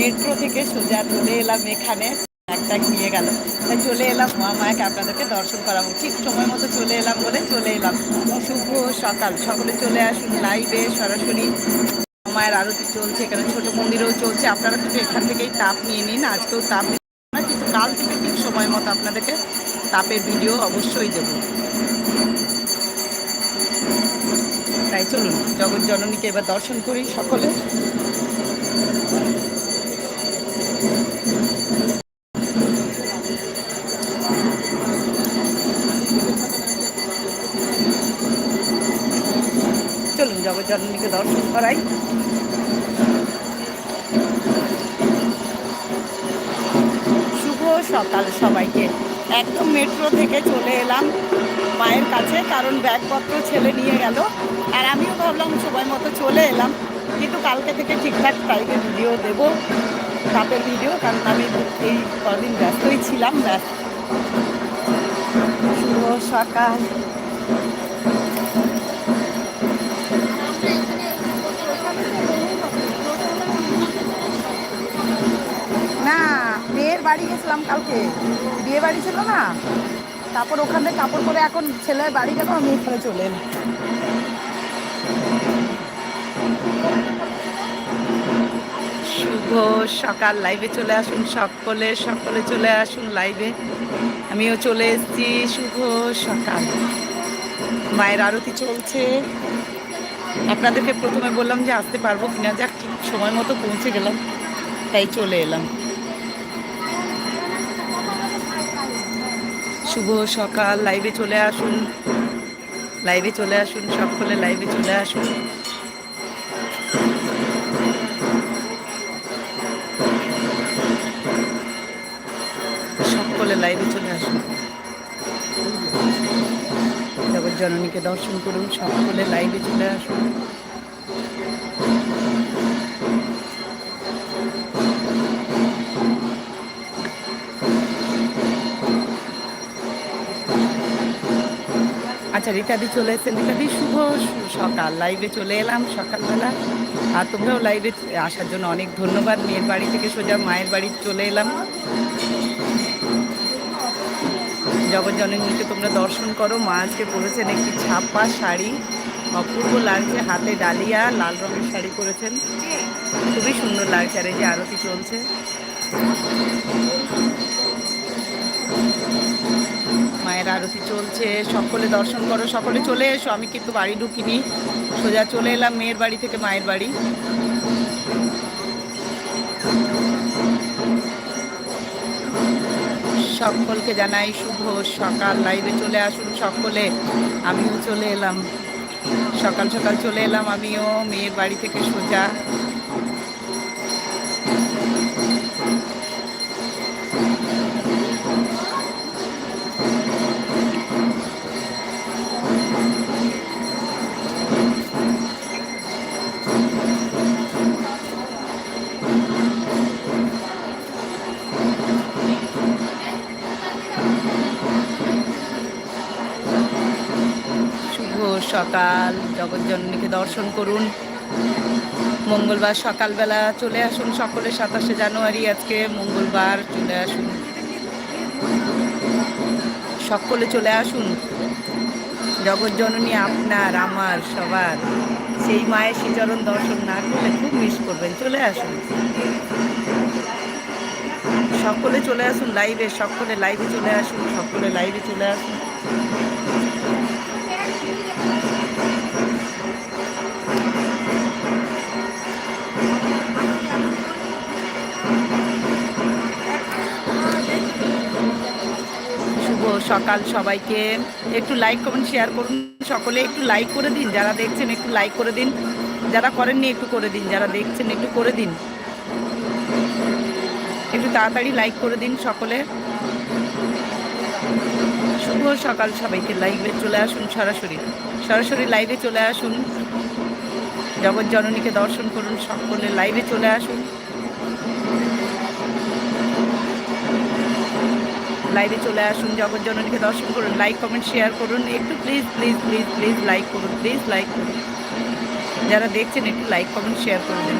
Metro থেকে সোজা চলে এলাম এখানে। একটা নিয়ে গেল। তাই চলে এলাম মহামায়াকে আপনাদেরকে দর্শন করাবো। ঠিক সময় মতো চলে এলাম বলে চলে এলাম। শুভ সকাল। সকলে চলে আসুন লাইভে সরাসরি। মায়ের আরতি চলছে, এখানে ছোট মন্দিরেও চলছে। আপনারা কিন্তু এখান থেকেই তাপ নিয়ে নিন। আজকেও তাপ না, কিন্তু কাল থেকে ঠিক সময় মতো আপনাদেরকে তাপের ভিডিও অবশ্যই দেবো। তাই চলুন, জগৎ জননীকে এবার দর্শন করি সকলে। করাই শুভ সকাল সবাইকে। একদম মেট্রো থেকে চলে এলাম মায়ের কাছে, কারণ ব্যাগপত্র ছেলে নিয়ে গেল। আর আমিও ভাবলাম সবাই মতো চলে এলাম, কিন্তু কালকে থেকে ঠিকঠাক টাইমে ভিডিও দেবো। তাপের ভিডিও কারণ আমি এই কদিন ব্যস্তই ছিলাম, ব্যস্ত। শুভ সকাল। বাড়ি গেছিলাম কালকে। বিয়ে বাড়ি ছিল না? তারপর ওখান কাপড় পরে এখন ছেলের বাড়ি গেল, আমি এখানে চলে এলাম। শুভ সকাল লাইভে চলে আসুন সকলে সকলে চলে আসুন লাইভে আমিও চলে এসেছি, শুভ সকাল। মায়ের আরতি চলছে। আপনাদেরকে প্রথমে বললাম যে আসতে পারব কিনা, যাক ঠিক সময় মতো পৌঁছে গেলাম, তাই চলে এলাম। শুভ সকাল লাইভে চলে আসুন। লাইভে চলে আসুন, সকলে লাইভে চলে আসুন। সকলে লাইভে চলে আসুন। জগৎ জননীকে দর্শন করুন, সকলে লাইভে চলে আসুন। আচ্ছা রীতাদি চলে এসেছেন রীতাদি শুভ সকাল। লাইভে চলে এলাম সকালবেলা। আর তোমরাও লাইভে আসার জন্য অনেক ধন্যবাদ। মেয়ের বাড়ি থেকে সোজা মায়ের বাড়ি চলে এলাম। জগৎ জননীকে তোমরা দর্শন করো। মা আজকে পরেছেন একটি ছাপা শাড়ি। অপূর্ব লাগছে হাতে ডালিয়া, লাল রঙের শাড়ি পরেছেন। খুবই সুন্দর লাগছে। আর এই যে আরতি চলছে। মায়ের আরতি চলছে, সকলে দর্শন করো, সকলে চলে এসো, আমি কিন্তু বাড়ি ঢুকিনি। সোজা চলে এলাম মেয়ের বাড়ি থেকে মায়ের বাড়ি। সকলকে জানাই শুভ সকাল লাইভে চলে আসুন সকলে। আমিও চলে এলাম। সকাল সকাল চলে এলাম আমিও, মেয়ের বাড়ি থেকে সোজা। সকাল জগৎজননীকে দর্শন করুন। মঙ্গলবার সকালবেলা চলে আসুন সকলে, সাতাশে জানুয়ারি আজকে মঙ্গলবার চলে আসুন। সকলে চলে আসুন। জগৎজননী আপনার, আমার, সবার। সেই মায়ের শ্রীচরণ দর্শন না করলে খুব মিস করবেন। চলে আসুন। সকলে চলে আসুন লাইভে সকলে লাইভে চলে আসুন, সকলে লাইভে চলে আসুন। সকাল সবাইকে একটু লাইক কমেন্ট শেয়ার করুন। সকলে একটু লাইক করে দিন, যারা দেখছেন একটু লাইক করে দিন। যারা করেননি একটু করে দিন, যারা দেখছেন একটু করে দিন। একটু তাড়াতাড়ি লাইক করে দিন সকলে। শুভ সকাল সবাইকে লাইভে চলে আসুন সরাসরি। সরাসরি লাইভে চলে আসুন। জগৎ জননীকে দর্শন করুন সকলে লাইভে চলে আসুন। লাইভে চলে আসুন, জগৎ জননীকে দর্শন করুন লাইক কমেন্ট শেয়ার করুন। একটু please please please please like করুন প্লিজ লাইক করুন। যারা দেখছেন, একটু লাইক কমেন্ট শেয়ার করে দেন।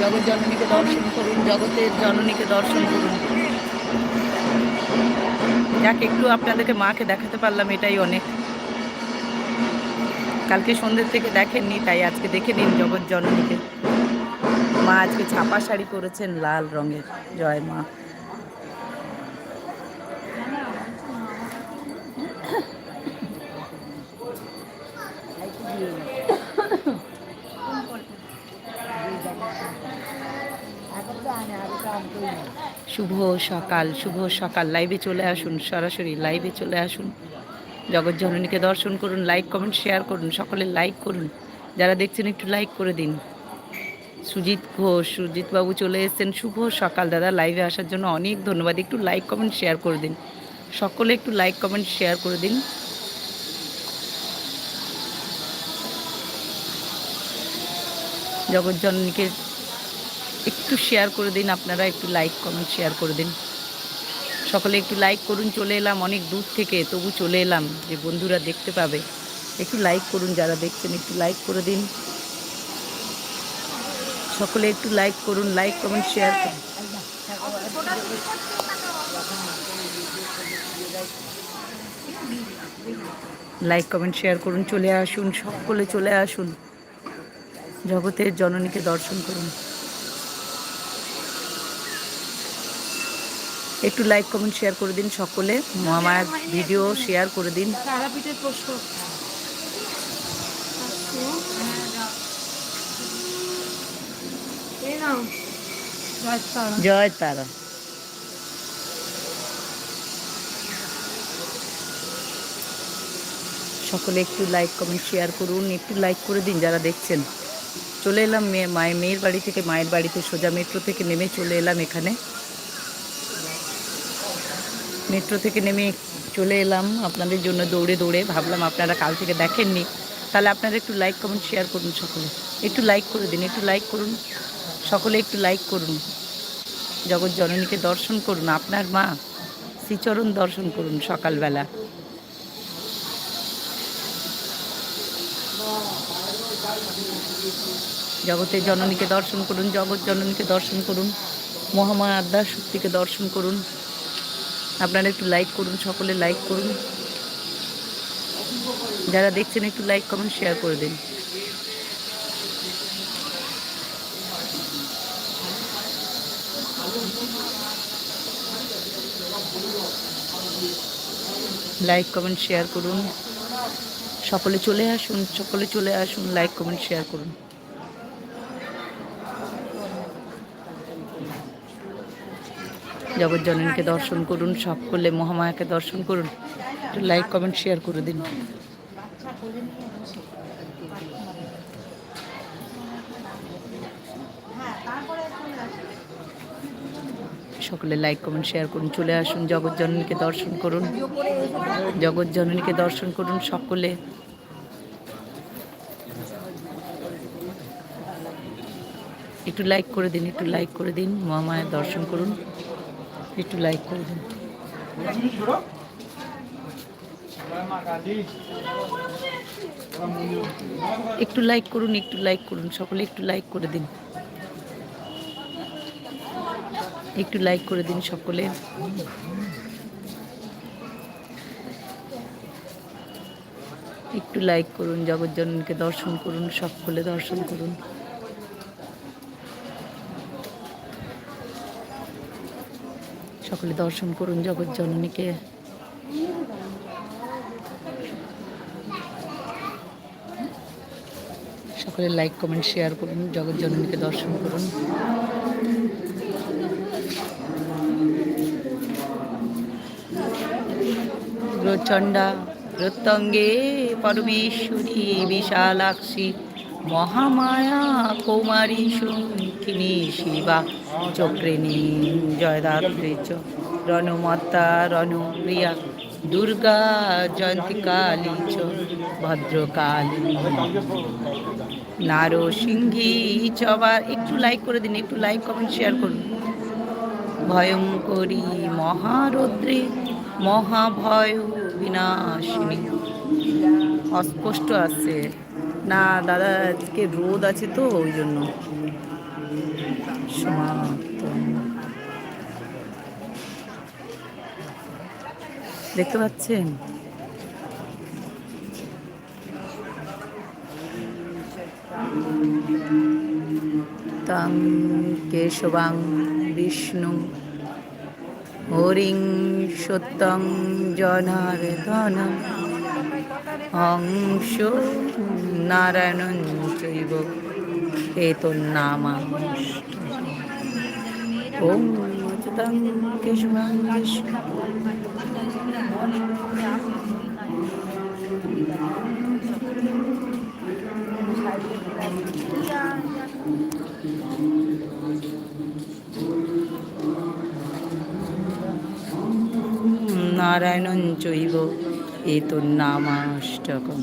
জগৎ জননীকে দর্শন করুন, জগতের জননীকে দর্শন করুন। যাক, একটু আপনাদেরকে মাকে দেখাতে পারলাম, এটাই অনেক। কালকে সন্ধ্যের থেকে দেখেননি, তাই আজকে দেখে নিন জগৎ জননীকে। মা আজকে ছাপা শাড়ি পরেছেন লাল রঙের। জয় মা। শুভ সকাল শুভ সকাল। লাইভে চলে আসুন, সরাসরি লাইভে চলে আসুন। জগৎ জননীকে দর্শন করুন লাইক কমেন্ট শেয়ার করুন, সকলে লাইক করুন। যারা দেখছেন একটু লাইক করে দিন। সুজিত ঘোষ, সুজিত বাবু চলে এসেছেন। শুভ সকাল, দাদা। লাইভে আসার জন্য অনেক ধন্যবাদ। একটু লাইক কমেন্ট শেয়ার করে দিন। সকলে একটু লাইক কমেন্ট শেয়ার করে দিন। জগৎ জননীকে একটু শেয়ার করে দিন। আপনারা একটু লাইক কমেন্ট শেয়ার করে দিন। সকলে একটু লাইক করুন। চলে এলাম অনেক দূর থেকে। তবু চলে এলাম যে বন্ধুরা দেখতে পাবে। একটু লাইক করুন। যারা দেখছেন, একটু লাইক করে দিন। সকলে একটু লাইক করুন লাইক কমেন্ট শেয়ার করুন। লাইক কমেন্ট শেয়ার করুন, চলে আসুন, সকলে চলে আসুন। জগতের জননীকে দর্শন করুন। একটু লাইক কমেন্ট শেয়ার করে দিন সকলে। আমার ভিডিও শেয়ার করে দিন। তারাপীঠের প্রশ্ন এই নাও জয় তারা। জয় তারা। সকলে একটু লাইক কমেন্ট শেয়ার করুন। একটু লাইক করে দিন যারা দেখছেন। চলে এলাম মেয়ে মায়ের মেয়ের বাড়ি থেকে মায়ের বাড়িতে সোজা মেট্রো থেকে নেমে চলে এলাম এখানে। মেট্রো থেকে নেমে চলে এলাম আপনাদের জন্য দৌড়ে দৌড়ে। ভাবলাম আপনারা কাল থেকে দেখেননি। তাহলে আপনারা একটু লাইক কমেন্ট শেয়ার করুন সকলে। একটু লাইক করে দিন একটু লাইক করুন। সকলে একটু লাইক করুন। জগৎ জননীকে দর্শন করুন, আপনার মা শ্রীচরণ দর্শন করুন সকালবেলা। জগতের জননীকে দর্শন করুন, জগৎ জননীকে দর্শন করুন, মহামায়া আদ্যার শক্তিকে দর্শন করুন। আপনারা একটু লাইক করুন, সকলে লাইক করুন। যারা দেখছেন একটু লাইক কমেন্ট শেয়ার করে দিন। লাইক কমেন্ট শেয়ার করুন। সকলে চলে আসুন, সকলে চলে আসুন লাইক কমেন্ট শেয়ার করুন। জগৎ দর্শন করুন, সকলে মহামায়াকে দর্শন করুন। লাইক কমেন্ট শেয়ার করে দিন। সকলে লাইক কমেন্ট শেয়ার করুন। চলে আসুন, জগৎ জননীকে দর্শন করুন। জগৎ জননীকে দর্শন করুন সকলে। একটু লাইক করে দিন, একটু লাইক করে দিন, মহামায়ের দর্শন করুন। একটু লাইক করে দিন। একটু লাইক করুন, একটু লাইক করুন, সকলে একটু লাইক করে দিন। একটু লাইক করে দিন সকলে। একটু লাইক করুন জগজ্জনকে দর্শন করুন, সকলে দর্শন করুন। সকলে দর্শন করুন জগৎ জননীকে সকলে লাইক কমেন্ট শেয়ার করুন জগৎ জননীকে দর্শন করুন। প্রচণ্ডা প্রত্যঙ্গে পরমেশ্বরী, বিশালাক্ষী, মহামায়া কৌমারী শঙ্কিনী শিবা, চক্রিণী জয়দাত্রী চ, রণমাতা রণপ্রিয়া, দুর্গা জয়ন্তী কালী চ, ভদ্রকালী। নারসিংহী চবার একটু লাইক করে দিন, একটু লাইক কমেন্ট শেয়ার করুন। ভয়ঙ্করী মহারৌদ্রী মহাভয় বিনাশিনী অস্পষ্ট আছে। না, দাদা, আজকে রোদ আছে তো, ওই জন্য। দেখতে পাচ্ছেন? তাং কেশবাং বিষ্ণু হরিং সত্যং জনার্দন হংস নারায়ণ চৈব। এতন্নামা ওম অচ্যুতং কেশবাং নারায়ণং চৈব। এ এতন্নামাষ্টকম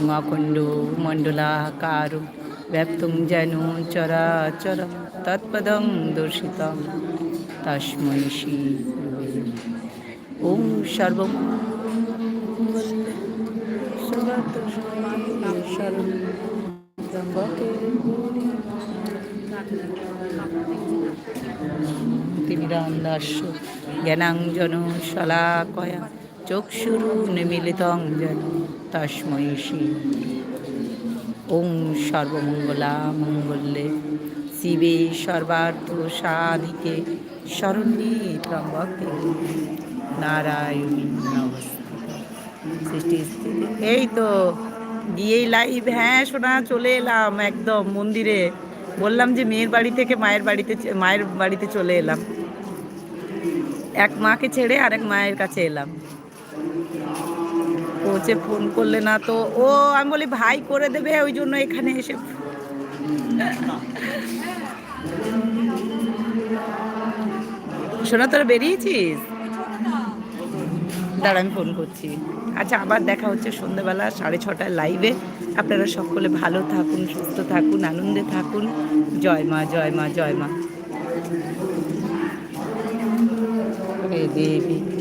উমাকুণ্ড মণ্ডলাকার ব্যাপ্তং যেন চরাচরম তৎপদং দর্শিতম। তস্मै শ্রী। ওম সর্বম। তিমিরান্দাস্য জ্ঞানাঞ্জন শলাকয়া চক্ষুরু নিমিলিতং যেন শ্রী ওম সর্বমঙ্গলা মঙ্গলে শিবে সর্বার্থ সাধিকে শরণ্যে ত্রম্বকে নারায়ণী নমস্তে এই তো গিয়েই লাইভ হ্যাঁ শোনা চলে এলাম একদম মন্দিরে। বললাম যে মেয়ের বাড়ি থেকে মায়ের বাড়িতে মায়ের বাড়িতে চলে এলাম। এক মাকে ছেড়ে আরেক মায়ের কাছে এলাম। পৌঁছে ফোন করলে না তো, ও আমি বলি, ভাই, করে দেবে ওই জন্য এখানে এসে। শোনা তোরা বেরিয়েছিস? দাঁড়া, আমি ফোন করছি। আচ্ছা আবার দেখা হচ্ছে সন্ধ্যেবেলা সাড়ে ছটায় লাইভে আপনারা সকলে ভালো থাকুন, সুস্থ থাকুন, আনন্দে থাকুন। জয় মা জয় মা জয় মা। দেবী।